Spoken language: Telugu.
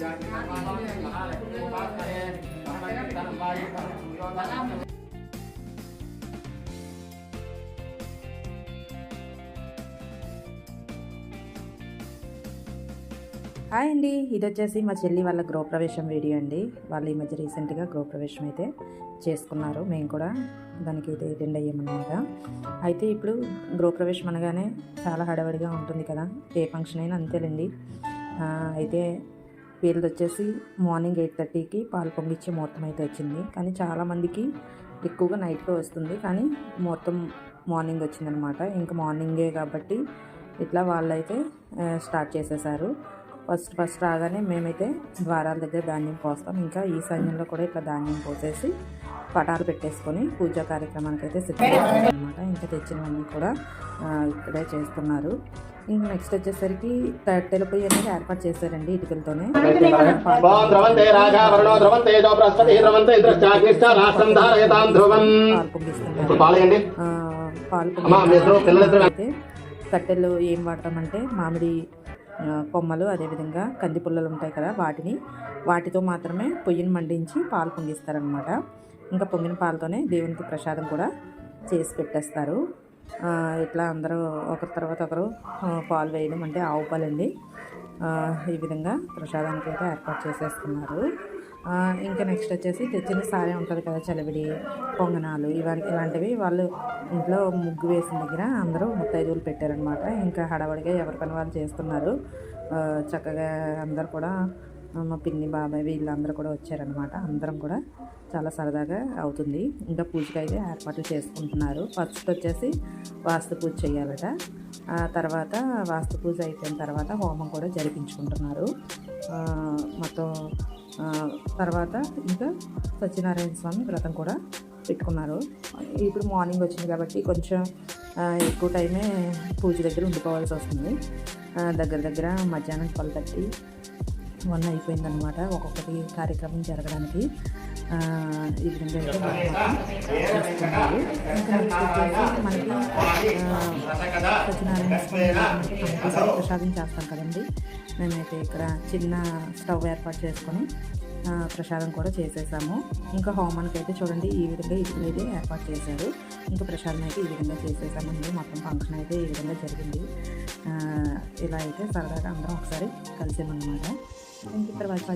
హాయ్ అండి. ఇది వచ్చేసి మా చెల్లి వాళ్ళ గృహప్రవేశం వీడియో అండి. వాళ్ళు ఈ మధ్య రీసెంట్గా గృహప్రవేశం అయితే చేసుకున్నారు. మేము కూడా దానికి అయితే అటెండ్ అయ్యామన్నమాట. అయితే ఇప్పుడు గృహప్రవేశం అనగానే చాలా హడావిడిగా ఉంటుంది కదా. ఏ ఫంక్షన్ అయినా అంతేలేండి. అయితే వీళ్ళది వచ్చేసి మార్నింగ్ ఎయిట్ థర్టీకి పాలు పొంగిచ్చే ముహూర్తం అయితే వచ్చింది. కానీ చాలామందికి ఎక్కువగా నైట్లో వస్తుంది. కానీ ముహూర్తం మార్నింగ్ వచ్చిందనమాట. ఇంకా మార్నింగే కాబట్టి ఇట్లా వాళ్ళైతే స్టార్ట్ చేసేసారు. ఫస్ట్ ఫస్ట్ రాగానే మేమైతే ద్వారాల దగ్గర ధాన్యం పోస్తాం. ఇంకా ఈ సమయంలో కూడా ఇట్లా ధాన్యం పోసేసి పటాలు పెట్టేసుకొని పూజా కార్యక్రమానికి అయితే సిద్ధం అనమాట ఇంకా తెచ్చినవన్నీ కూడా ఇక్కడే చేస్తున్నారు. ఇంకా నెక్స్ట్ వచ్చేసరికి కట్టెల పొయ్యి అనేది ఏర్పాటు చేశారండి ఇటుకలతోనే. పాలు అయితే కట్టెలు ఏం వాడతామంటే మామిడి కొమ్మలు అదేవిధంగా కంది పుల్లలు ఉంటాయి కదా వాటిని. వాటితో మాత్రమే పొయ్యిని మండించి పాలు పొంగిస్తారనమాట ఇంకా పొంగిన పాలతోనే దేవునికి ప్రసాదం కూడా చేసి పెట్టేస్తారు. ఇట్లా అందరూ ఒకరి తర్వాత ఒకరు పాలు వేయడం అంటే ఆవు పాలండి. ఈ విధంగా ప్రసాదానికి అయితే ఏర్పాటు చేసేస్తున్నారు. ఇంకా నెక్స్ట్ వచ్చేసి తెచ్చిన సారే ఉంటుంది కదా చలివిడి పొంగనాలు ఇవన్నీ ఇలాంటివి వాళ్ళు ఇంట్లో ముగ్గు వేసిన దగ్గర అందరూ ముత్తైదువులు పెట్టారనమాట ఇంకా హడావడిగా ఎవరి పని వాళ్ళు చేస్తున్నారు. చక్కగా అందరు కూడా మా పిన్ని బాబాయ్ వీళ్ళందరూ కూడా వచ్చారనమాట అందరం కూడా చాలా సరదాగా అవుతుంది. ఇంకా పూజకి అయితే ఏర్పాట్లు చేసుకుంటున్నారు. ఫస్ట్ వచ్చేసి వాస్తు పూజ చేయాలట. ఆ తర్వాత వాస్తు పూజ అయిపోయిన తర్వాత హోమం కూడా జరిపించుకుంటున్నారు. మొత్తం తర్వాత ఇంకా సత్యనారాయణ స్వామి వ్రతం కూడా పెట్టుకున్నారు. ఇప్పుడు మార్నింగ్ వచ్చింది కాబట్టి కొంచెం ఎక్కువ టైమే పూజ దగ్గర ఉండిపోవాల్సి వస్తుంది. దగ్గర దగ్గర మధ్యాహ్నం ట్వెల్వ్ థర్టీ వన్ అయిపోయిందనమాట ఒక్కొక్కటి కార్యక్రమం జరగడానికి. ఈ విధంగా అయితే చేస్తున్నారు. మనకి సత్యనారాయణ ప్రసాదం చేస్తాం కదండి. మేమైతే ఇక్కడ చిన్న స్టవ్ ఏర్పాటు చేసుకొని ప్రసాదం కూడా చేసేసాము. ఇంకా హోమానికి అయితే చూడండి ఈ విధంగా ఇప్పుడు అయితే ఏర్పాటు చేశారు. ఇంకా ప్రసాదం అయితే ఈ విధంగా చేసేసామండి మొత్తం ఫంక్షన్ అయితే ఈ విధంగా జరిగింది. ఇలా అయితే సరదాగా అందరం ఒకసారి కలిసామన్నమాట. ఇంక యూ